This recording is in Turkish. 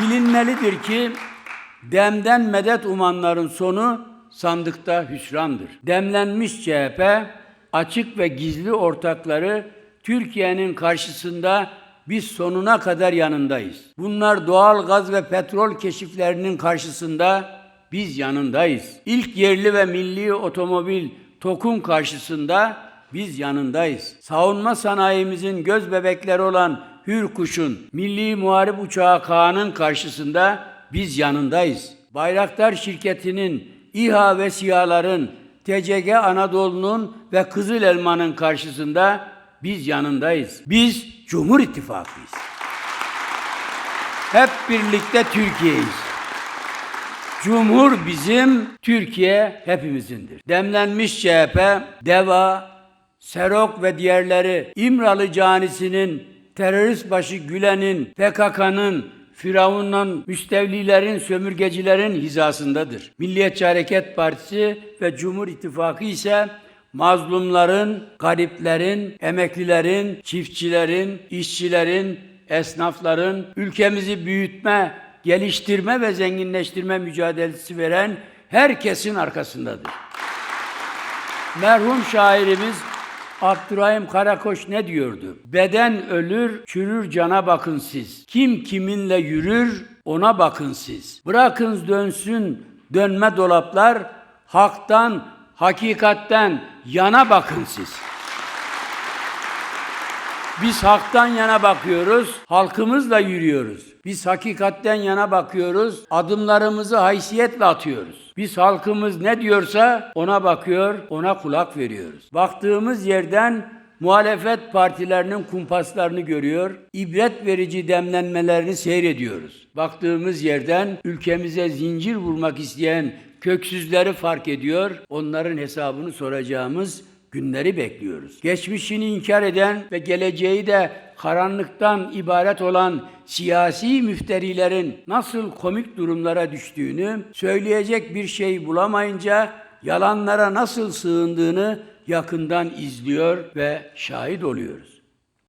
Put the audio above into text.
Bilinmelidir ki demden medet umanların sonu sandıkta hüsrandır. Demlenmiş CHP açık ve gizli ortakları Türkiye'nin karşısında biz sonuna kadar yanındayız. Bunlar doğal gaz ve petrol keşiflerinin karşısında biz yanındayız. İlk yerli ve milli otomobil TOK'un karşısında biz yanındayız. Savunma sanayimizin göz bebekleri olan Hürkuş'un, Milli Muharip Uçağı Kaan'ın karşısında biz yanındayız. Bayraktar şirketinin, İHA ve SİHA'ların, TCG Anadolu'nun ve Kızıl Elma'nın karşısında biz yanındayız. Biz Cumhur İttifakı'yız. Hep birlikte Türkiye'yiz. Cumhur bizim, Türkiye hepimizindir. Demlenmiş CHP, DEVA, Serok ve diğerleri İmralı canisinin, terörist başı Gülen'in, PKK'nın, Firavun'un, müstevlilerin, sömürgecilerin hizasındadır. Milliyetçi Hareket Partisi ve Cumhur İttifakı ise mazlumların, gariplerin, emeklilerin, çiftçilerin, işçilerin, esnafların, ülkemizi büyütme, geliştirme ve zenginleştirme mücadelesi veren herkesin arkasındadır. Merhum şairimiz Abdurrahim Karakoç ne diyordu? Beden ölür, çürür cana bakın siz. Kim kiminle yürür ona bakın siz. Bırakın dönsün dönme dolaplar, haktan, hakikatten yana bakın siz. Biz haktan yana bakıyoruz, halkımızla yürüyoruz. Biz hakikatten yana bakıyoruz, adımlarımızı haysiyetle atıyoruz. Biz halkımız ne diyorsa ona bakıyor, ona kulak veriyoruz. Baktığımız yerden muhalefet partilerinin kumpaslarını görüyor, ibret verici demlenmelerini seyrediyoruz. Baktığımız yerden ülkemize zincir vurmak isteyen köksüzleri fark ediyor, onların hesabını soracağımız günleri bekliyoruz. Geçmişini inkar eden ve geleceği de karanlıktan ibaret olan siyasi müfterilerin nasıl komik durumlara düştüğünü, söyleyecek bir şey bulamayınca yalanlara nasıl sığındığını yakından izliyor ve şahit oluyoruz.